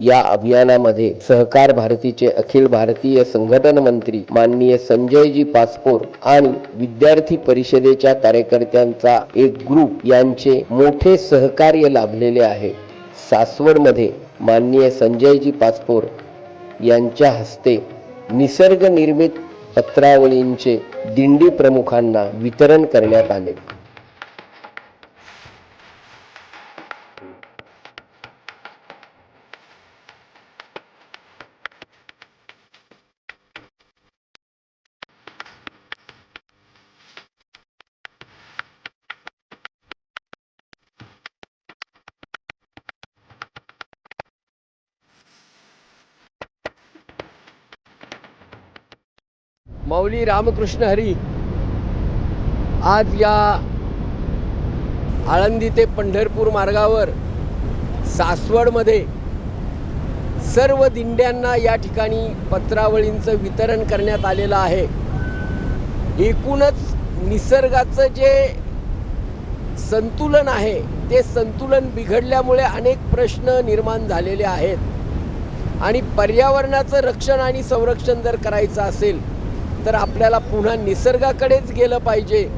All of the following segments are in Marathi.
या अभियानामध्ये सहकार भारतीचे अखिल भारतीय संघटन मंत्री माननीय संजयजी पासपोर आणि विद्यार्थी परिषदेच्या कार्यकर्त्यांचा एक ग्रुप यांचे मोठे सहकार्य लाभलेले आहे. सासवडमध्ये माननीय संजयजी पासपोर यांच्या हस्ते निसर्गनिर्मित पत्रावळींचे दिंडी प्रमुखांना वितरण करण्यात आले. माऊली रामकृष्ण हरी आज या आळंदी ते पंढरपूर मार्गावर सासवडमध्ये सर्व दिंड्यांना या ठिकाणी पत्रावळींचं वितरण करण्यात आलेलं आहे. एकूणच निसर्गाचं जे संतुलन आहे ते संतुलन बिघडल्यामुळे अनेक प्रश्न निर्माण झालेले आहेत. आणि पर्यावरणाचं रक्षण आणि संरक्षण जर करायचं असेल तर आपल्याला पुन्हा निसर्गाकडेच गेलं पाहिजे.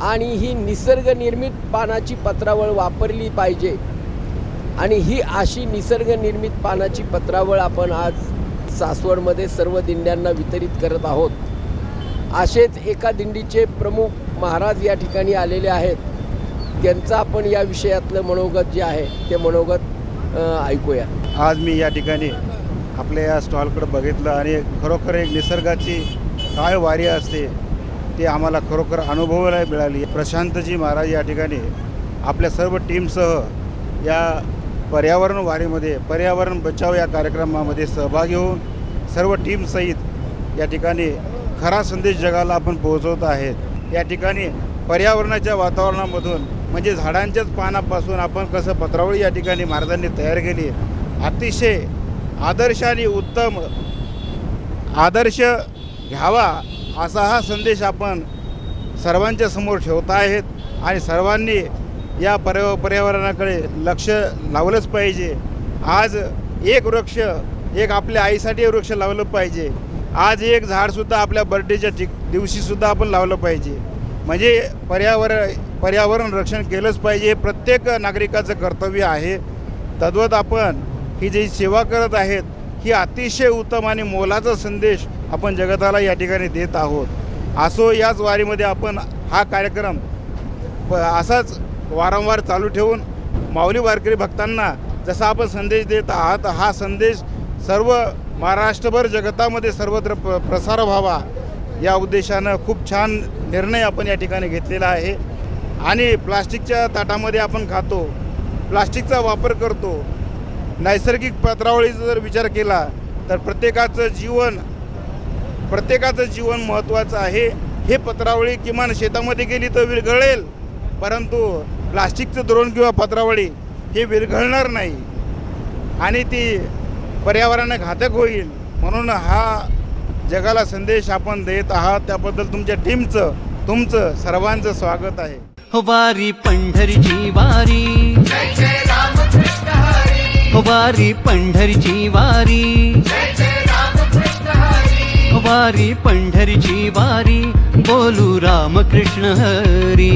आणि ही निसर्गनिर्मित पानाची पत्रावळ वापरली पाहिजे. आणि ही अशी निसर्गनिर्मित पानाची पत्रावळ आपण आज सासवडमध्ये सर्व दिंड्यांना वितरित करत आहोत. असेच एका दिंडीचे प्रमुख महाराज या ठिकाणी आलेले आहेत. त्यांचं आपण या विषयातलं मनोगत जे आहे ते मनोगत ऐकूया. आज मी या ठिकाणी आपल्या या स्टॉलकडे बघितलं आणि खरोखर एक निसर्गाची काय वारी असते ते आम्हाला खरोखर अनुभवायला मिळाली. प्रशांतजी महाराज या ठिकाणी आपल्या सर्व टीमसह या पर्यावरण वारीमध्ये पर्यावरण बचाव या कार्यक्रमामध्ये सहभागी होऊन सर्व टीमसहित या ठिकाणी खरा संदेश जगाला आपण पोहोचवत आहेत. या ठिकाणी पर्यावरणाच्या वातावरणामधून म्हणजे झाडांच्याच पानापासून आपण कसं पत्रावळी या ठिकाणी महाराजांनी तयार केली अतिशय आदर्श आणि उत्तम आदर्श घ्यावा असा हा संदेश आपण सर्वांच्या समोर ठेवता आहेत आणि सर्वांनी या पर्या पर्यावरणाकडे लक्ष लावलंच पाहिजे. आज एक वृक्ष एक आपल्या आईसाठी वृक्ष लावलं पाहिजे. आज एक झाडसुद्धा आपल्या बर्थडेच्या ठिक दिवशीसुद्धा आपण लावलं पाहिजे. म्हणजे पर्यावरण पर्यावरण रक्षण केलंच पाहिजे हे प्रत्येक नागरिकाचं कर्तव्य आहे. तद्वत आपण ही जी सेवा करत आहेत ही अतिशय उत्तम आणि मोलाचा संदेश आपण जगताला या ठिकाणी देत आहोत. असो याच वारीमध्ये आपण हा कार्यक्रम प असाच वारंवार चालू ठेवून माऊली वारकरी भक्तांना जसा आपण संदेश देत आहात हा संदेश सर्व महाराष्ट्रभर जगतामध्ये सर्वत्र प्र प्रसार व्हावा. या उद्देशानं खूप छान निर्णय आपण या ठिकाणी घेतलेला आहे. आणि प्लास्टिकच्या ताटामध्ये आपण खातो प्लास्टिकचा वापर करतो. नैसर्गिक पत्रावळीचा जर विचार केला तर प्रत्येकाचं जीवन प्रत्येकाचं जीवन महत्त्वाचं आहे. हे पत्रावळी किमान शेतामध्ये गेली तर विरघळेल. परंतु प्लास्टिकचं द्रोण किंवा पत्रावळी हे विरघळणार नाही. आणि ती पर्यावरणाला घातक होईल. म्हणून हा जगाला संदेश आपण देत आहात. त्याबद्दल तुमच्या टीमचं तुमचं सर्वांचं स्वागत आहे. हो वारी पंढरीची वारी. हो वारी पंढरीची वारी. हो वारी पंढरीची वारी बोलू रामकृष्ण हरी